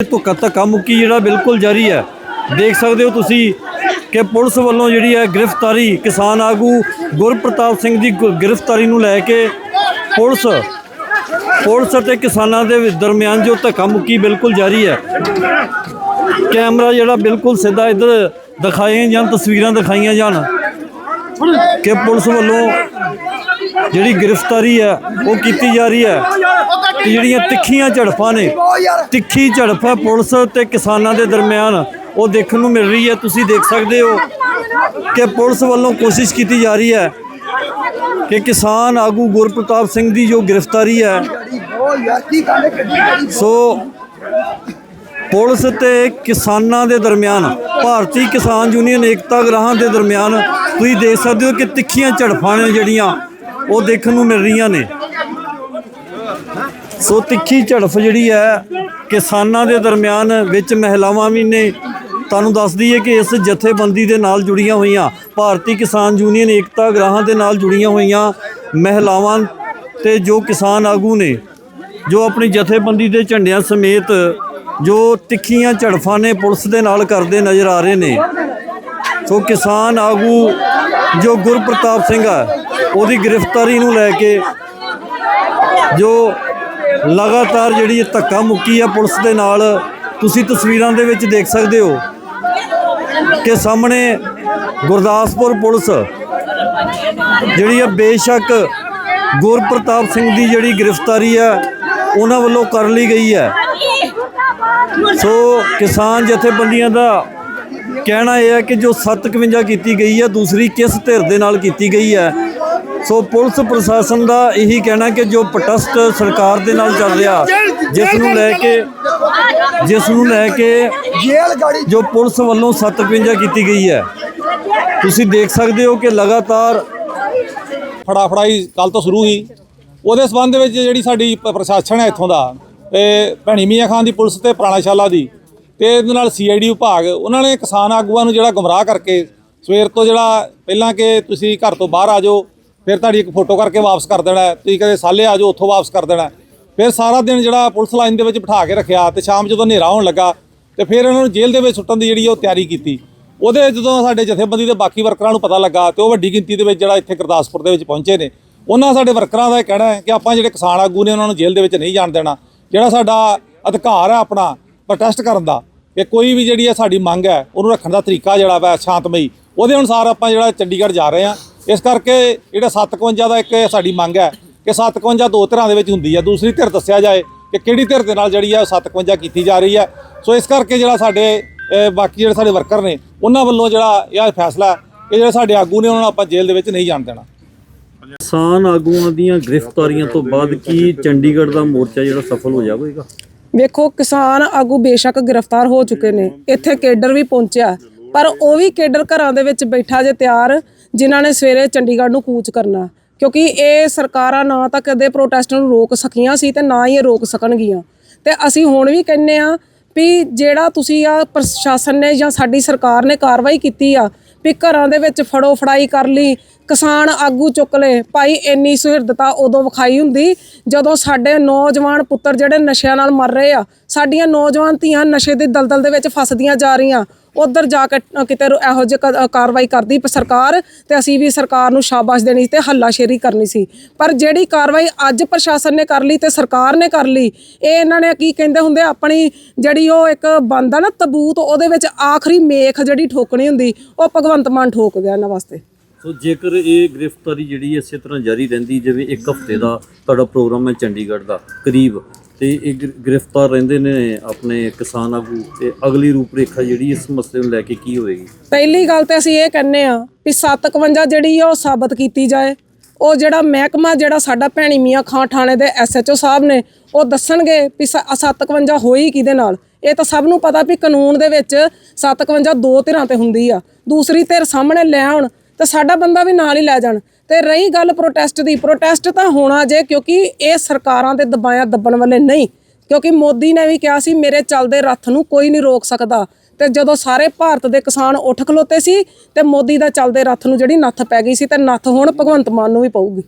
ਧੁੱਕਾ ਧੱਕਾ ਮੁੱਕੀ ਜਿਹੜਾ ਬਿਲਕੁਲ ਜਾਰੀ ਹੈ? ਦੇਖ ਸਕਦੇ ਹੋ ਤੁਸੀਂ ਕਿ ਪੁਲਿਸ ਵੱਲੋਂ ਜਿਹੜੀ ਹੈ ਗ੍ਰਿਫਤਾਰੀ ਕਿਸਾਨ ਆਗੂ ਗੁਰਪ੍ਰਤਾਪ ਸਿੰਘ ਦੀ ਗੁ- ਗ੍ਰਿਫਤਾਰੀ ਨੂੰ ਲੈ ਕੇ ਪੁਲਿਸ ਪੁਲਿਸ ਅਤੇ ਕਿਸਾਨਾਂ ਦੇ ਦਰਮਿਆਨ ਜੋ ਧੱਕਾ ਮੁੱਕੀ ਬਿਲਕੁਲ ਜਾਰੀ ਹੈ। ਕੈਮਰਾ ਜਿਹੜਾ ਬਿਲਕੁਲ ਸਿੱਧਾ ਇੱਧਰ ਦਿਖਾਏ ਜਾਣ, ਤਸਵੀਰਾਂ ਦਿਖਾਈਆਂ ਜਾਣ ਕਿ ਪੁਲਿਸ ਵੱਲੋਂ ਜਿਹੜੀ ਗ੍ਰਿਫਤਾਰੀ ਹੈ, ਉਹ ਕੀਤੀ ਜਾ ਰਹੀ ਹੈ। ਤੇ ਜਿਹੜੀਆਂ ਤਿੱਖੀਆਂ ਝੜਪਾਂ ਨੇ, ਤਿੱਖੀ ਝੜਪ ਹੈ ਪੁਲਿਸ ਤੇ ਕਿਸਾਨਾਂ ਦੇ ਦਰਮਿਆਨ। ਉਹ ਦੇਖਣ ਨੂੰ ਮਿਲ ਰਹੀ ਹੈ, ਤੁਸੀਂ ਦੇਖ ਸਕਦੇ ਹੋ ਕਿ ਪੁਲਿਸ ਵੱਲੋਂ ਕੋਸ਼ਿਸ਼ ਕੀਤੀ ਜਾ ਰਹੀ ਹੈ ਕਿ ਕਿਸਾਨ ਆਗੂ ਗੁਰਪ੍ਰਤਾਪ ਸਿੰਘ ਦੀ ਜੋ ਗ੍ਰਿਫਤਾਰੀ ਹੈ, ਸੋ ਪੁਲਿਸ ਤੇ ਕਿਸਾਨਾਂ ਦੇ ਦਰਮਿਆਨ, ਭਾਰਤੀ ਕਿਸਾਨ ਯੂਨੀਅਨ ਏਕਤਾ ਗ੍ਰਾਹਾਂ ਦੇ ਦਰਮਿਆਨ ਤੁਸੀਂ ਦੇਖ ਸਕਦੇ ਹੋ ਕਿ ਤਿੱਖੀਆਂ ਝੜਪਾਂ ਨੇ ਜਿਹੜੀਆਂ, ਉਹ ਦੇਖਣ ਨੂੰ ਮਿਲ ਰਹੀਆਂ ਨੇ। ਸੋ ਤਿੱਖੀ ਝੜਫ ਜਿਹੜੀ ਹੈ ਕਿਸਾਨਾਂ ਦੇ ਦਰਮਿਆਨ ਵਿੱਚ ਮਹਿਲਾਵਾਂ ਵੀ ਨੇ, ਤੁਹਾਨੂੰ ਦੱਸਦੀ ਹੈ ਕਿ ਇਸ ਜਥੇਬੰਦੀ ਦੇ ਨਾਲ ਜੁੜੀਆਂ ਹੋਈਆਂ, ਭਾਰਤੀ ਕਿਸਾਨ ਯੂਨੀਅਨ ਏਕਤਾ ਗ੍ਰਾਹਾਂ ਦੇ ਨਾਲ ਜੁੜੀਆਂ ਹੋਈਆਂ ਮਹਿਲਾਵਾਂ ਤੇ ਜੋ ਕਿਸਾਨ ਆਗੂ ਨੇ, ਜੋ ਆਪਣੀ ਜਥੇਬੰਦੀ ਦੇ ਝੰਡਿਆਂ ਸਮੇਤ ਜੋ ਤਿੱਖੀਆਂ ਝੜਫਾਂ ਨੇ ਪੁਲਿਸ ਦੇ ਨਾਲ ਕਰਦੇ ਨਜ਼ਰ ਆ ਰਹੇ ਨੇ। ਸੋ ਕਿਸਾਨ ਆਗੂ ਜੋ ਗੁਰਪ੍ਰਤਾਪ ਸਿੰਘ ਹੈ ਉਹਦੀ ਗ੍ਰਿਫਤਾਰੀ ਨੂੰ ਲੈ ਕੇ ਜੋ ਲਗਾਤਾਰ ਜਿਹੜੀ ਧੱਕਾ ਮੁੱਕੀ ਆ ਪੁਲਿਸ ਦੇ ਨਾਲ, ਤੁਸੀਂ ਤਸਵੀਰਾਂ ਦੇ ਵਿੱਚ ਦੇਖ ਸਕਦੇ ਹੋ ਕਿ ਸਾਹਮਣੇ ਗੁਰਦਾਸਪੁਰ ਪੁਲਿਸ ਜਿਹੜੀ ਆ ਬੇਸ਼ੱਕ ਗੁਰਪ੍ਰਤਾਪ ਸਿੰਘ ਦੀ ਜਿਹੜੀ ਗ੍ਰਿਫਤਾਰੀ ਆ, ਉਹਨਾਂ ਵੱਲੋਂ ਕਰ ਲਈ ਗਈ ਹੈ ਸੋ ਕਿਸਾਨ ਜਥੇਬੰਦੀਆਂ ਦਾ ਕਹਿਣਾ ਇਹ ਹੈ ਕਿ ਜੋ 751 ਕੀਤੀ ਗਈ ਹੈ ਦੂਸਰੀ ਕਿਸ ਧਿਰ ਦੇ ਨਾਲ ਕੀਤੀ ਗਈ ਹੈ ਸੋ ਪੁਲਿਸ ਪ੍ਰਸ਼ਾਸਨ ਦਾ ਇਹੀ ਕਹਿਣਾ ਕਿ ਜੋ ਪ੍ਰੋਟੈਸਟ ਸਰਕਾਰ ਦੇ ਨਾਲ ਚੱਲ ਰਿਹਾ ਜਿਸ ਨੂੰ ਲੈ ਕੇ ਜਿਸ ਨੂੰ ਲੈ ਕੇ ਜੇਲ੍ਹ ਗਾੜੀ ਜੋ ਪੁਲਿਸ ਵੱਲੋਂ 751 ਕੀਤੀ ਗਈ ਹੈ। ਤੁਸੀਂ ਦੇਖ ਸਕਦੇ ਹੋ ਕਿ ਲਗਾਤਾਰ ਫੜਾਫੜਾਈ ਕੱਲ ਤੋਂ ਸ਼ੁਰੂ ਹੀ ਉਹਦੇ ਸਬੰਧ ਵਿੱਚ ਜਿਹੜੀ ਸਾਡੀ ਪ- ਪ੍ਰਸ਼ਾਸਨ ਹੈ ਇੱਥੋਂ ਦਾ ਤੇ ਭੈਣੀ ਮੀਆਂ ਖਾਨ ਦੀ ਪੁਲਿਸ ਤੇ ਪੁਰਾਣਾ ਸ਼ਾਲਾ ਦੀ ਤੇ ਇਹਦੇ ਨਾਲ ਸੀਆਈਡੀ ਵਿਭਾਗ ਉਹਨਾਂ ਨੇ ਕਿਸਾਨ ਆਗੂਆਂ ਨੂੰ ਜਿਹੜਾ ਗੁੰਮਰਾਹ ਕਰਕੇ ਸਵੇਰ ਤੋਂ ਜਿਹੜਾ ਪਹਿਲਾਂ ਕਿ ਤੁਸੀਂ ਘਰ ਤੋਂ ਬਾਹਰ ਆ ਜਾਓ ਫਿਰ ਤੁਹਾਡੀ ਇੱਕ ਫੋਟੋ ਕਰਕੇ ਵਾਪਸ ਕਰ ਦੇਣਾ ਤੁਸੀਂ ਕਦੇ ਸਾਲੇ ਆ ਜਾਓ, ਉੱਥੋਂ ਵਾਪਸ ਕਰ ਦੇਣਾ ਫਿਰ ਸਾਰਾ ਦਿਨ ਜਿਹੜਾ ਪੁਲਿਸ ਲਾਈਨ ਦੇ ਵਿੱਚ ਬਿਠਾ ਕੇ ਰੱਖਿਆ ਤੇ ਸ਼ਾਮ ਜਦੋਂ ਹਨੇਰਾ ਹੋਣ ਲੱਗਾ ਤੇ ਫਿਰ ਇਹਨਾਂ ਨੂੰ ਜੇਲ੍ਹ ਦੇ ਵਿੱਚ ਸੁੱਟਣ ਦੀ ਜਿਹੜੀ ਉਹ ਤਿਆਰੀ ਕੀਤੀ। ਉਹਦੇ ਜਦੋਂ ਸਾਡੇ ਜਥੇਬੰਦੀ ਦੇ ਬਾਕੀ ਵਰਕਰਾਂ ਨੂੰ ਪਤਾ ਲੱਗਾ ਤੇ ਉਹ ਵੱਡੀ ਗਿਣਤੀ ਦੇ ਵਿੱਚ ਜਿਹੜਾ ਇੱਥੇ ਗੁਰਦਾਸਪੁਰ ਦੇ ਵਿੱਚ ਪਹੁੰਚੇ ਨੇ, ਉਹਨਾਂ ਸਾਡੇ ਵਰਕਰਾਂ ਦਾ ਇਹ ਕਹਿਣਾ ਹੈ ਕਿ ਆਪਾਂ ਜਿਹੜੇ ਕਿਸਾਨ ਆਗੂ ਨੇ ਉਹਨਾਂ ਨੂੰ ਜੇਲ੍ਹ ਦੇ ਵਿੱਚ ਨਹੀਂ ਜਾਣ ਦੇਣਾ। ਜਿਹੜਾ ਸਾਡਾ ਅਧਿਕਾਰ ਹੈ ਆਪਣਾ ਪ੍ਰੋਟੈਸਟ ਕਰਨ ਦਾ ਕਿ ਕੋਈ ਵੀ ਜਿਹੜੀ ਹੈ ਸਾਡੀ ਮੰਗ ਹੈ, ਉਹਨੂੰ ਰੱਖਣ ਦਾ ਤਰੀਕਾ ਜਿਹੜਾ ਵਾ ਸ਼ਾਂਤਮਈ। ਉਹਦੇ ਅਨੁਸਾਰ ਆਪਾਂ ਜਿਹੜਾ ਚੰਡੀਗੜ੍ਹ ਜਾ ਰਹੇ ਹਾਂ। ਇਸ ਕਰਕੇ ਜਿਹੜਾ 57 ਦਾ ਇੱਕ ਸਾਡੀ ਮੰਗ ਹੈ ਕਿ 57 ਦੋ ਧਿਰਾਂ ਦੇ ਵਿੱਚ ਹੁੰਦੀ ਹੈ ਦੂਸਰੀ ਧਿਰ ਦੱਸਿਆ ਜਾਏ ਕਿ ਕਿਹੜੀ ਧਿਰ ਦੇ ਨਾਲ ਜਿਹੜੀ ਹੈ ਉਹ 57 ਕੀਤੀ ਜਾ ਰਹੀ ਹੈ। ਸੋ ਇਸ ਕਰਕੇ ਜਿਹੜਾ ਸਾਡੇ ਬਾਕੀ ਜਿਹੜੇ ਸਾਡੇ ਵਰਕਰ ਨੇ ਉਹਨਾਂ ਵੱਲੋਂ ਜਿਹੜਾ ਇਹ ਫੈਸਲਾ ਹੈ ਕਿ ਜਿਹੜੇ ਸਾਡੇ ਆਗੂ ਨੇ ਉਹਨਾਂ ਨੂੰ ਆਪਾਂ ਜੇਲ੍ਹ ਦੇ ਵਿੱਚ ਨਹੀਂ ਜਾਣ ਦੇਣਾ। ਕਿਸਾਨ ਆਗੂਆਂ ਦੀਆਂ ਗ੍ਰਿਫਤਾਰੀਆਂ ਤੋਂ ਬਾਅਦ ਕੀ ਚੰਡੀਗੜ੍ਹ ਦਾ ਮੋਰਚਾ ਜਿਹੜਾ ਸਫਲ ਹੋ ਜਾਵੇਗਾ? ਵੇਖੋ ਕਿਸਾਨ ਆਗੂ ਬੇਸ਼ੱਕ ਗ੍ਰਿਫਤਾਰ ਹੋ ਚੁੱਕੇ ਨੇ। ਇੱਥੇ ਕੇਡਰ ਵੀ ਪਹੁੰਚਿਆ ਪਰ ਉਹ ਵੀ ਕੇਡਰ ਘਰਾਂ ਦੇ ਵਿੱਚ ਬੈਠਾ ਜੇ ਤਿਆਰ। ਜਿਨ੍ਹਾਂ ਨੇ ਸਵੇਰੇ ਚੰਡੀਗੜ੍ਹ ਨੂੰ ਕੂਚ ਕਰਨਾ। ਕਿਉਂਕਿ ਇਹ ਸਰਕਾਰਾਂ ਨਾ ਤਾਂ ਕਦੇ ਪ੍ਰੋਟੈਸਟ ਨੂੰ ਰੋਕ ਸਕੀਆਂ ਸੀ ਤੇ ਨਾ ਹੀ ਇਹ ਰੋਕ ਸਕਣਗੀਆਂ। ਤੇ ਅਸੀਂ ਹੁਣ ਵੀ ਕਹਿੰਨੇ ਆ ਵੀ ਜਿਹੜਾ ਤੁਸੀਂ ਆ ਪ੍ਰਸ਼ਾਸਨ ਨੇ ਜਾਂ ਸਾਡੀ ਸਰਕਾਰ ਨੇ ਕਾਰਵਾਈ ਕੀਤੀ ਆ, ਵੀ ਘਰਾਂ ਦੇ ਵਿੱਚ ਫੜੋ ਫੜਾਈ ਕਰ ਲਈ, ਕਿਸਾਨ ਆਗੂ ਚੁੱਕ ਲਏ, ਭਾਈ ਇੰਨੀ ਸੁਹਿਰਦਤਾ ਉਦੋਂ ਵਿਖਾਈ ਹੁੰਦੀ ਜਦੋਂ ਸਾਡੇ ਨੌਜਵਾਨ ਪੁੱਤਰ ਜਿਹੜੇ ਨਸ਼ਿਆਂ ਨਾਲ ਮਰ ਰਹੇ ਆ, ਸਾਡੀਆਂ ਨੌਜਵਾਨ ਧੀਆਂ ਨਸ਼ੇ ਦੇ ਦਲਦਲ ਦੇ ਵਿੱਚ ਫਸਦੀਆਂ ਜਾ ਰਹੀਆਂ। ਉਧਰ ਜਾ ਕੇ ਕਿਤੇ ਇਹੋ ਜਿਹੀ ਕਾਰਵਾਈ ਕਰਦੀ ਸਰਕਾਰ ਤੇ ਅਸੀਂ ਵੀ ਸਰਕਾਰ ਨੂੰ ਸ਼ਾਬਾਸ਼ ਦੇਣੀ ਸੀ ਤੇ ਹੱਲਾਸ਼ੇਰੀ ਕਰਨੀ ਸੀ। ਪਰ ਜਿਹੜੀ ਕਾਰਵਾਈ ਅੱਜ ਪ੍ਰਸ਼ਾਸਨ ਨੇ ਕਰ ਲਈ ਤੇ ਸਰਕਾਰ ਨੇ ਕਰ ਲਈ, ਇਹ ਇਹਨਾਂ ਨੇ ਕੀ ਕਹਿੰਦੇ ਹੁੰਦੇ ਆਪਣੀ ਜਿਹੜੀ ਉਹ ਇੱਕ ਬੰਦਾ ਨਾ ਤਬੂਤ, ਉਹਦੇ ਵਿੱਚ ਆਖਰੀ ਮੇਖ ਜਿਹੜੀ ਠੋਕਣੀ ਹੁੰਦੀ, ਉਹ ਭਗਵੰਤ ਮਾਨ ਠੋਕ ਗਿਆ ਇਹਨਾਂ ਵਾਸਤੇ। ਸੋ ਜੇਕਰ ਇਹ ਗ੍ਰਿਫਤਾਰੀ ਜਿਹੜੀ ਇਸੇ ਤਰ੍ਹਾਂ ਜਾਰੀ ਰਹਿੰਦੀ, ਜਿਵੇਂ ਇੱਕ ਹਫ਼ਤੇ ਦਾ ਤੁਹਾਡਾ ਪ੍ਰੋਗਰਾਮ ਹੈ ਚੰਡੀਗੜ੍ਹ ਦਾ, ਕਰੀਬ ਤੇ ਇਹ ਗ੍ਰਿ- ਗ੍ਰਿਫਤਾਰ ਰਹਿੰਦੇ ਨੇ ਆਪਣੇ ਕਿਸਾਨ ਆਗੂ ਤੇ ਅਗਲੀ ਰੂਪਰੇਖਾ ਜਿਹੜੀ ਇਸ ਮਸਲੇ ਨੂੰ ਲੈ ਕੇ ਕੀ ਹੋਏਗੀ? ਪਹਿਲੀ ਗੱਲ ਤੇ ਅਸੀਂ ਇਹ ਕਹਿੰਨੇ ਆ ਵੀ 751 ਜਿਹੜੀ ਆ ਉਹ ਸਾਬਤ ਕੀਤੀ ਜਾਏ। ਉਹ ਜਿਹੜਾ ਮਹਿਕਮਾ ਜਿਹੜਾ ਸਾਡਾ ਭੈਣੀ ਮੀਆਂ ਖਾਂ ਥਾਣੇ ਦੇ ਐਸਐਚਓ ਸਾਹਿਬ ਨੇ, ਉਹ ਦੱਸਣਗੇ ਵੀ ਸ- 751 ਹੋਈ ਕਿਹਦੇ ਨਾਲ? ਇਹ ਤਾਂ ਸਭ ਨੂੰ ਪਤਾ ਵੀ ਕਾਨੂੰਨ ਦੇ ਵਿੱਚ 751 ਦੋ ਧਿਰਾਂ ਤੇ ਹੁੰਦੀ ਆ। ਦੂਸਰੀ ਧਿਰ ਸਾਹਮਣੇ ਲੈ ਆਉਣ ਤੇ ਸਾਡਾ ਬੰਦਾ ਵੀ ਨਾਲ ਹੀ ਲੈ ਜਾਣ। ਤੇ ਰਹੀ ਗੱਲ ਪ੍ਰੋਟੈਸਟ ਦੀ ਪ੍ਰੋਟੈਸਟ ਤਾਂ ਹੋਣਾ ਜੇ, ਕਿਉਂਕਿ ਇਹ ਸਰਕਾਰਾਂ ਦੇ ਦਬਾਇਆ ਦੱਬਣ ਵਾਲੇ ਨਹੀਂ। ਕਿਉਂਕਿ ਮੋਦੀ ਨੇ ਵੀ ਕਿਹਾ ਸੀ, ਮੇਰੇ ਚੱਲਦੇ ਰੱਥ ਨੂੰ ਕੋਈ ਨਹੀਂ ਰੋਕ ਸਕਦਾ। ਤੇ ਜਦੋਂ ਸਾਰੇ ਭਾਰਤ ਦੇ ਕਿਸਾਨ ਉੱਠ ਖਲੋਤੇ ਸੀ, ਤੇ ਮੋਦੀ ਦਾ ਚੱਲਦੇ ਰੱਥ ਨੂੰ ਜਿਹੜੀ ਨੱਥ ਪੈ ਗਈ ਸੀ, ਤੇ ਨੱਥ ਹੁਣ ਭਗਵੰਤ ਮਾਨ ਨੂੰ ਵੀ ਪਊਗੀ।